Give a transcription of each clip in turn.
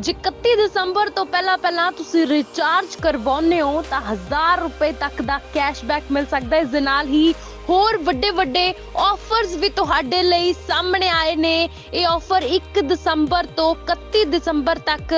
ਜੇ 31 ਦਸੰਬਰ ਤੋਂ ਪਹਿਲਾਂ ਪਹਿਲਾਂ ਤੁਸੀਂ ਰਿਚਾਰਜ ਕਰਵਾਉਂਦੇ ਹੋ ਤਾਂ 1000 ਰੁਪਏ ਤੱਕ ਦਾ ਕੈਸ਼ਬੈਕ ਮਿਲ ਸਕਦਾ ਹੈ। ਇਸ ਦੇ ਨਾਲ ਹੀ ਹੋਰ ਵੱਡੇ ਵੱਡੇ ਆਫਰਸ ਵੀ ਤੁਹਾਡੇ ਲਈ ਸਾਹਮਣੇ ਆਏ ਨੇ। ਇਹ ਆਫਰ 1 ਦਸੰਬਰ ਤੋਂ 31 ਦਸੰਬਰ ਤੱਕ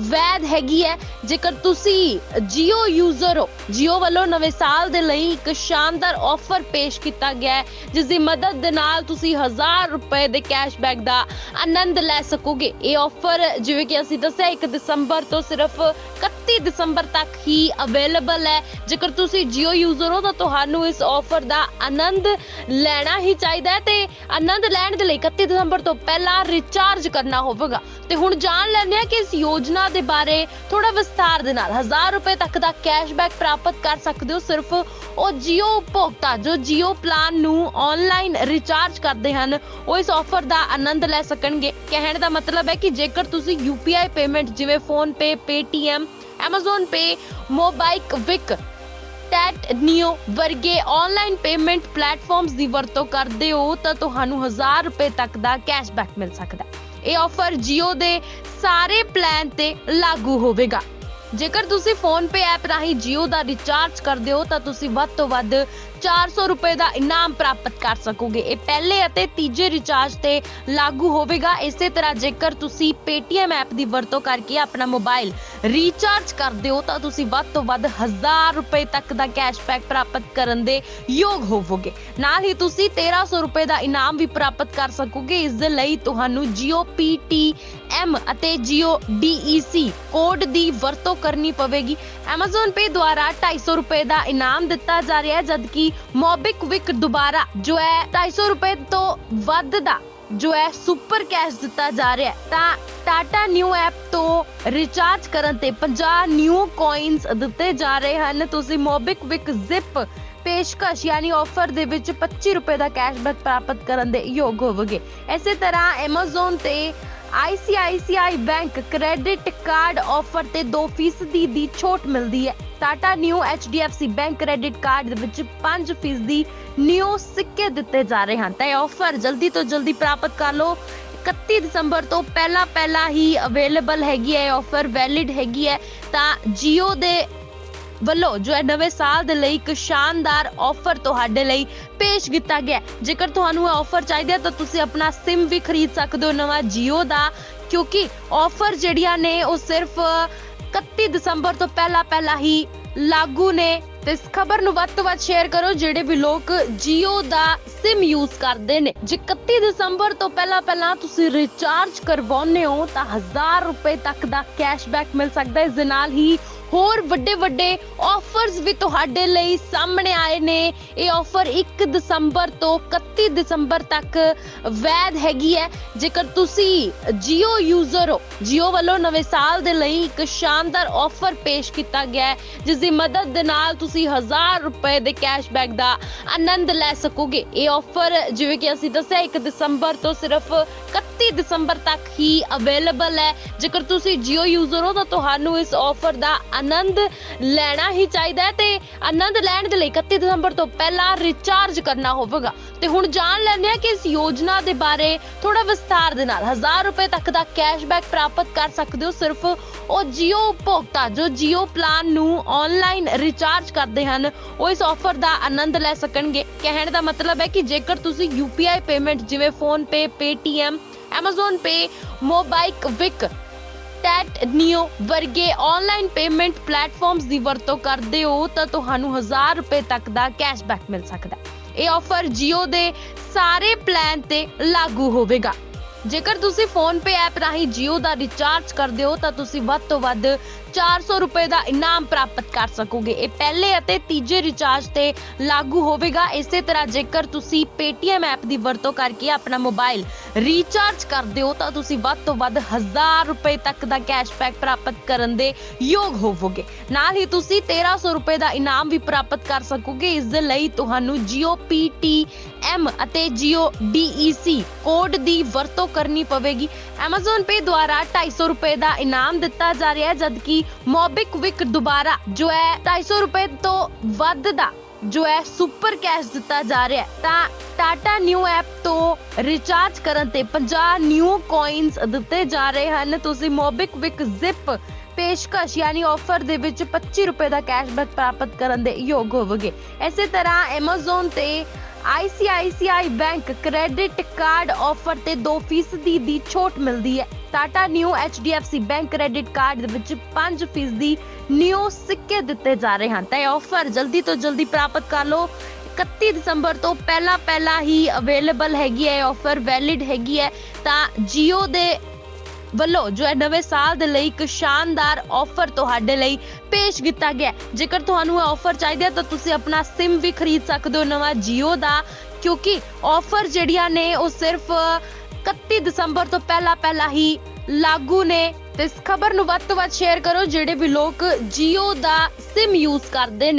ਵੈਧ ਹੈਗੀ ਹੈ। ਜੇਕਰ ਤੁਸੀਂ Jio ਯੂਜ਼ਰ ਹੋ Jio ਵੱਲੋਂ ਨਵੇਂ ਸਾਲ ਦੇ ਲਈ ਇੱਕ ਸ਼ਾਨਦਾਰ ਆਫਰ ਪੇਸ਼ ਕੀਤਾ ਗਿਆ ਹੈ ਜਿਸ ਦੀ ਮਦਦ ਦੇ ਨਾਲ ਤੁਸੀਂ 1000 ਰੁਪਏ ਦੇ ਕੈਸ਼ਬੈਕ ਦਾ ਆਨੰਦ ਲੈ ਸਕੋਗੇ। ਇਹ ਆਫਰ ਜਿਵੇਂ ਕਿ ਅਸੀਂ ਦੱਸਿਆ 1 ਦਸੰਬਰ ਤੋਂ ਸਿਰਫ 31 ਦਸੰਬਰ ਤੱਕ ਹੀ ਅਵੇਲੇਬਲ ਹੈ। ਜੇਕਰ ਤੁਸੀਂ Jio ਯੂਜ਼ਰ ਹੋ, ਤਾਂ ਤੁਹਾਨੂੰ ਇਸ ਆਫਰ ਦਾ ਆਨੰਦ ਲੈਣਾ ਹੀ ਚਾਹੀਦਾ ਹੈ ਤੇ ਆਨੰਦ ਲੈਣ ਦੇ ਲਈ 31 ਦਸੰਬਰ ਤੋਂ ਪਹਿਲਾਂ ਰਿਚਾਰਜ ਕਰਨਾ ਹੋਵੇਗਾ। ਤੇ ਹੁਣ ਜਾਣ ਲੈਂਦੇ ਹਾਂ ਕਿ ਇਸ ਯੋਜਨਾ ਦੇ ਬਾਰੇ ਥੋੜਾ ਵਿਸਥਾਰ ਦੇ ਨਾਲ। 1000 ਰੁਪਏ ਤੱਕ ਦਾ ਕੈਸ਼ਬੈਕ ਪ੍ਰਾਪਤ ਕਰ ਸਕਦੇ ਹੋ ਸਿਰਫ ਉਹ Jio ਉਪਭੋਗਤਾ, ਜੋ Jio ਪਲਾਨ ਨੂੰ ਆਨਲਾਈਨ ਰਿਚਾਰਜ ਕਰਦੇ ਹਨ, ਉਹ ਇਸ ਆਫਰ ਦਾ ਆਨੰਦ ਲੈ ਸਕਣਗੇ। ਕਹਿਣ ਦਾ ਮਤਲਬ ਹੈ ਕਿ ਜੇਕਰ ਤੁਸੀਂ UPI ਪੇਮੈਂਟ ਜਿਵੇਂ PhonePe Paytm, Amazon Pay MobiKwik Tata Neu ਵਰਗੇ ਆਨਲਾਈਨ ਪੇਮੈਂਟ ਪਲੇਟਫਾਰਮਸ ਦੀ ਵਰਤੋਂ ਕਰਦੇ ਹੋ ਤਾਂ ਤੁਹਾਨੂੰ 1000 ਰੁਪਏ ਤੱਕ ਦਾ ਕੈਸ਼ਬੈਕ ਮਿਲ ਸਕਦਾ ਹੈ। ਇਹ ਆਫਰ Jio ਦੇ ਸਾਰੇ ਪਲਾਨ ਤੇ ਲਾਗੂ ਹੋਵੇਗਾ। ਜੇਕਰ ਤੁਸੀਂ ਫੋਨ ਪੇ ਐਪ ਰਾਹੀਂ Jio ਦਾ ਰਿਚਾਰਜ ਕਰਦੇ ਹੋ, ਤਾਂ ਤੁਸੀਂ ਵੱਧ ਤੋਂ ਵੱਧ 400 ਰੁਪਏ ਦਾ ਇਨਾਮ ਪ੍ਰਾਪਤ ਕਰ ਸਕੋਗੇ। ਇਹ ਪਹਿਲੇ ਅਤੇ ਤੀਜੇ ਰਿਚਾਰਜ ਤੇ ਲਾਗੂ ਹੋਵੇਗਾ। ਇਸੇ ਤਰ੍ਹਾਂ ਜੇਕਰ ਤੁਸੀਂ Paytm ਐਪ ਦੀ ਵਰਤੋਂ ਕਰਕੇ ਆਪਣਾ ਮੋਬਾਈਲ ਰੀਚਾਰਜ ਕਰਦੇ ਹੋ, ਤਾਂ ਤੁਸੀਂ ਵੱਧ ਤੋਂ ਵੱਧ 1000 ਰੁਪਏ ਤੱਕ ਦਾ ਕੈਸ਼ਬੈਕ ਪ੍ਰਾਪਤ ਕਰਨ ਦੇ ਯੋਗ ਹੋਵੋਗੇ। ਨਾਲ ਹੀ ਤੁਸੀਂ 1300 ਰੁਪਏ ਦਾ ਇਨਾਮ ਵੀ ਪ੍ਰਾਪਤ ਕਰ ਸਕੋਗੇ। ਇਸ ਦੇ ਲਈ ਤੁਹਾਨੂੰ Jio PTM ਅਤੇ Jio DEC ਕੋਡ ਦੀ ਵਰਤੋਂ ਕਰਨੀ ਪਵੇਗੀ। Amazon Pay ਦੁਆਰਾ 250 ਰੁਪਏ ਦਾ ਇਨਾਮ ਦਿੱਤਾ ਜਾ ਰਿਹਾ ਹੈ, ਜਦਕਿ ਮੋਬਿਕਵਿਕ ਦੁਬਾਰਾ ਜੋ ਹੈ 250 ਰੁਪਏ ਤੋਂ ਵੱਧ ਦਾ ਜੋ ਹੈ ਸੁਪਰ ਕੈਸ਼ ਦਿੱਤਾ ਜਾ ਰਿਹਾ ਹੈ। ਤਾਂ ਟਾਟਾ ਨਿਊ ਐਪ ਤੋਂ ਰਿਚਾਰਜ ਕਰਨ ਤੇ 50 ਨਿਊ ਕੋਇਨਸ ਦਿੱਤੇ ਜਾ ਰਹੇ ਹਨ। ਤੁਸੀਂ ਮੋਬਿਕਵਿਕ ਜ਼ਿਪ ਪੇਸ਼ਕਸ਼ ਯਾਨੀ ਆਫਰ ਦੇ ਵਿੱਚ 25 ਰੁਪਏ ਦਾ ਕੈਸ਼ਬੈਕ ਪ੍ਰਾਪਤ ਕਰਨ ਦੇ ਯੋਗ ਹੋਵੋਗੇ। ਇਸੇ ਤਰ੍ਹਾਂ Amazon ਤੇ ICICI bank credit card offer ਤੇ 2% ਦੀ ਛੋਟ ਮਿਲਦੀ ਹੈ। Tata Neu HDFC bank credit card ਦੇ ਵਿੱਚ 5% ਦੀ ਨਿਊ ਸਿੱਕੇ ਦਿੱਤੇ ਜਾ ਰਹੇ ਹਨ। ਤਾਂ ਇਹ ਆਫਰ ਜਲਦੀ ਤੋਂ ਜਲਦੀ ਪ੍ਰਾਪਤ ਕਰ ਲਓ। 31 ਦਸੰਬਰ ਤੋਂ ਪਹਿਲਾਂ ਪਹਿਲਾਂ ਹੀ ਅਵੇਲੇਬਲ ਹੈਗੀ ਹੈ, ਇਹ ਆਫਰ ਵੈਲਿਡ ਹੈਗੀ ਹੈ। ਤਾਂ Jio ਦੇ ਵੱਲੋਂ ਜੋ ਹੈ ਨਵੇਂ ਸਾਲ ਦੇ ਲਈ ਇੱਕ ਸ਼ਾਨਦਾਰ ਆਫਰ ਤੁਹਾਡੇ ਲਈ ਪੇਸ਼ ਕੀਤਾ ਗਿਆ ਜੇਕਰ ਤੁਹਾਨੂੰ ਇਹ ਆਫਰ ਚਾਹੀਦੀ ਤਾਂ ਤੁਸੀਂ ਆਪਣਾ SIM ਵੀ ਖਰੀਦ ਸਕਦੇ ਹੋ ਨਵਾਂ Jio ਦਾ, ਕਿਉਂਕਿ ਆਫਰ ਜਿਹੜੀਆਂ ਨੇ, ਉਹ ਸਿਰਫ 31 ਦਸੰਬਰ ਤੋਂ ਪਹਿਲਾਂ ਪਹਿਲਾਂ ਹੀ ਲਾਗੂ ਨੇ। ਤੇ ਇਸ ਖਬਰ ਨੂੰ ਵੱਧ ਤੋਂ ਵੱਧ ਸ਼ੇਅਰ ਕਰੋ, ਜਿਹੜੇ ਵੀ ਲੋਕ Jio ਦਾ SIM ਯੂਜ਼ ਕਰਦੇ ਨੇ। ਜੇ 31 ਦਸੰਬਰ ਤੋਂ ਪਹਿਲਾਂ ਪਹਿਲਾਂ ਤੁਸੀਂ ਰਿਚਾਰਜ ਕਰਵਾਉਂਦੇ ਹੋ, ਤਾਂ 1000 ਰੁਪਏ ਤੱਕ ਦਾ ਕੈਸ਼ਬੈਕ ਮਿਲ ਸਕਦਾ ਹੈ। ਇਸ ਦੇ ਨਾਲ ਹੀ ਹੋਰ ਵੱਡੇ ਵੱਡੇ ਆਫਰਸ ਵੀ ਤੁਹਾਡੇ ਲਈ ਸਾਹਮਣੇ ਆਏ ਨੇ। ਇਹ ਆਫਰ 1 ਦਸੰਬਰ ਤੋਂ 31 ਦਸੰਬਰ ਤੱਕ ਵੈਧ ਹੈਗੀ ਹੈ। ਜੇਕਰ ਤੁਸੀਂ Jio ਯੂਜ਼ਰ ਹੋ, Jio ਵੱਲੋਂ ਨਵੇਂ ਸਾਲ ਦੇ ਲਈ ਇੱਕ ਸ਼ਾਨਦਾਰ ਆਫਰ ਪੇਸ਼ ਕੀਤਾ ਗਿਆ ਹੈ ਜਿਸ ਦੀ ਮਦਦ ਦੇ ਨਾਲ ਤੁਸੀਂ 1000 ਰੁਪਏ ਦੇ ਕੈਸ਼ਬੈਕ ਦਾ ਆਨੰਦ ਲੈ ਸਕੋਗੇ। ਇਹ ਆਫਰ ਜਿਵੇਂ ਕਿ ਅਸੀਂ ਦੱਸਿਆ 1 ਦਸੰਬਰ ਤੋਂ ਸਿਰਫ 31 ਦਸੰਬਰ ਤੱਕ ਹੀ ਅਵੇਲੇਬਲ ਹੈ। ਜੇਕਰ ਤੁਸੀਂ Jio ਯੂਜ਼ਰ ਹੋ, ਤਾਂ ਤੁਹਾਨੂੰ ਇਸ ਆਫਰ ਦਾ ਆਨੰਦ ਲੈਣਾ ਹੀ ਚਾਹੀਦਾ ਹੈ ਤੇ ਆਨੰਦ ਲੈਣ ਦੇ ਲਈ 31 ਦਸੰਬਰ ਤੋਂ ਪਹਿਲਾਂ ਰਿਚਾਰਜ ਕਰਨਾ ਹੋਵੇਗਾ। ਤੇ ਹੁਣ ਜਾਣ ਲੈਂਦੇ ਹਾਂ ਕਿ ਇਸ ਯੋਜਨਾ ਦੇ ਬਾਰੇ ਥੋੜਾ ਵਿਸਥਾਰ ਦੇ ਨਾਲ। 1000 ਰੁਪਏ ਤੱਕ ਦਾ ਕੈਸ਼ਬੈਕ ਪ੍ਰਾਪਤ ਕਰ ਸਕਦੇ ਹੋ। ਸਿਰਫ ਉਹ Jio ਉਪਭੋਗਤਾ, ਜੋ Jio ਪਲਾਨ ਨੂੰ ਆਨਲਾਈਨ ਰਿਚਾਰਜ ਕਰਦੇ ਹਨ, ਉਹ ਇਸ ਆਫਰ ਦਾ ਆਨੰਦ ਲੈ ਸਕਣਗੇ। ਕਹਿਣ ਦਾ ਮਤਲਬ ਹੈ ਕਿ ਜੇਕਰ ਤੁਸੀਂ UPI ਪੇਮੈਂਟ ਜਿਵੇਂ PhonePe Paytm, Amazon Pay MobiKwik Tata Neu ਵਰਗੇ ਆਨਲਾਈਨ ਪੇਮੈਂਟ ਪਲੇਟਫਾਰਮਸ ਦੀ ਵਰਤੋਂ ਕਰਦੇ ਹੋ ਤਾਂ ਤੁਹਾਨੂੰ 1000 ਰੁਪਏ ਤੱਕ ਦਾ ਕੈਸ਼ਬੈਕ ਮਿਲ ਸਕਦਾ ਹੈ। ਇਹ ਆਫਰ Jio ਦੇ ਸਾਰੇ ਪਲਾਨ ਤੇ ਲਾਗੂ ਹੋਵੇਗਾ। ਜੇਕਰ ਤੁਸੀਂ ਫੋਨ ਪੇ ਐਪ ਰਾਹੀਂ Jio ਦਾ ਰਿਚਾਰਜ ਕਰਦੇ ਹੋ, ਤਾਂ ਤੁਸੀਂ ਵੱਧ ਤੋਂ ਵੱਧ 400 ਰੁਪਏ ਦਾ ਇਨਾਮ ਪ੍ਰਾਪਤ ਕਰ ਸਕੋਗੇ। ਇਹ ਪਹਿਲੇ ਅਤੇ ਤੀਜੇ ਰਿਚਾਰਜ ਤੇ ਲਾਗੂ ਹੋਵੇਗਾ। ਇਸੇ ਤਰ੍ਹਾਂ ਜੇਕਰ ਤੁਸੀਂ Paytm ਐਪ ਦੀ ਵਰਤੋਂ ਕਰਕੇ ਆਪਣਾ ਮੋਬਾਈਲ ਰੀਚਾਰਜ ਕਰਦੇ ਹੋ, ਤਾਂ ਤੁਸੀਂ ਵੱਧ ਤੋਂ ਵੱਧ 1000 ਰੁਪਏ ਤੱਕ ਦਾ ਕੈਸ਼ਬੈਕ ਪ੍ਰਾਪਤ ਕਰਨ ਦੇ ਯੋਗ ਹੋਵੋਗੇ। ਨਾਲ ਹੀ ਤੁਸੀਂ 1300 ਰੁਪਏ ਦਾ ਇਨਾਮ ਵੀ ਪ੍ਰਾਪਤ ਕਰ ਸਕੋਗੇ। ਇਸ ਦੇ ਲਈ ਤੁਹਾਨੂੰ Jio PTM ਅਤੇ Jio DEC ਕੋਡ ਦੀ ਵਰਤੋਂ ਕਰਨੀ ਪਵੇਗੀ। Amazon Pay ਦੁਆਰਾ 250 ਰੁਪਏ ਦਾ ਇਨਾਮ ਦਿੱਤਾ ਜਾ ਰਿਹਾ ਹੈ, ਜਦਕਿ ਮੋਬਿਕਵਿਕ ਦੁਬਾਰਾ ਜੋ ਹੈ 250 ਰੁਪਏ ਤੋਂ ਵੱਧ ਦਾ ਜੋ ਹੈ ਸੁਪਰ ਕੈਸ਼ ਦਿੱਤਾ ਜਾ ਰਿਹਾ ਹੈ। ਤਾਂ ਟਾਟਾ ਨਿਊ ਐਪ ਤੋਂ ਰਿਚਾਰਜ ਕਰਨ ਤੇ 50 ਨਿਊ ਕੋਇਨਸ ਦਿੱਤੇ ਜਾ ਰਹੇ ਹਨ। ਤੁਸੀਂ ਮੋਬਿਕਵਿਕ ਜ਼ਿਪ ਪੇਸ਼ਕਸ਼ ਯਾਨੀ ਆਫਰ ਦੇ ਵਿੱਚ 25 ਰੁਪਏ ਦਾ ਕੈਸ਼ਬੈਕ ਪ੍ਰਾਪਤ ਕਰਨ ਦੇ ਯੋਗ ਹੋਵੋਗੇ। ਇਸੇ ਤਰ੍ਹਾਂ Amazon ਤੇ ICICI bank credit card offer ਤੇ 2% ਦੀ ਛੋਟ ਮਿਲਦੀ ਹੈ। Tata Neu HDFC bank credit card ਦੇ ਵਿੱਚ 5% ਦੀ ਨਿਊ ਸਿੱਕੇ ਦਿੱਤੇ ਜਾ ਰਹੇ ਹਨ। ਤਾਂ ਇਹ ਆਫਰ ਜਲਦੀ ਤੋਂ ਜਲਦੀ ਪ੍ਰਾਪਤ ਕਰ ਲਓ। 31 ਦਸੰਬਰ ਤੋਂ ਪਹਿਲਾਂ ਪਹਿਲਾਂ ਹੀ ਅਵੇਲੇਬਲ ਹੈਗੀ ਹੈ ਆਫਰ ਵੈਲਿਡ ਹੈਗੀ ਹੈ। ਤਾਂ Jio ਦੇ ਵੱਲੋਂ ਜੋ ਹੈ ਨਵੇਂ ਸਾਲ ਦੇ ਲਈ ਇੱਕ ਸ਼ਾਨਦਾਰ ਆਫਰ ਤੁਹਾਡੇ ਲਈ ਪੇਸ਼ ਕੀਤਾ ਗਿਆ ਜੇਕਰ ਤੁਹਾਨੂੰ ਇਹ ਆਫਰ ਚਾਹੀਦਾ ਹੈ ਤਾਂ ਤੁਸੀਂ ਆਪਣਾ SIM ਵੀ ਖਰੀਦ ਸਕਦੇ ਹੋ ਨਵਾਂ Jio ਦਾ, ਕਿਉਂਕਿ ਆਫਰ ਜਿਹੜੀਆਂ ਨੇ, ਉਹ ਸਿਰਫ 31 ਦਸੰਬਰ ਤੋਂ ਪਹਿਲਾਂ ਪਹਿਲਾਂ ਹੀ ਲਾਗੂ ਨੇ। ਤੇ ਇਸ ਖਬਰ ਨੂੰ ਵੱਧ ਤੋਂ ਵੱਧ ਸ਼ੇਅਰ ਕਰੋ, ਜਿਹੜੇ ਵੀ ਲੋਕ Jio ਦਾ SIM ਯੂਜ਼ ਕਰਦੇ ਨੇ।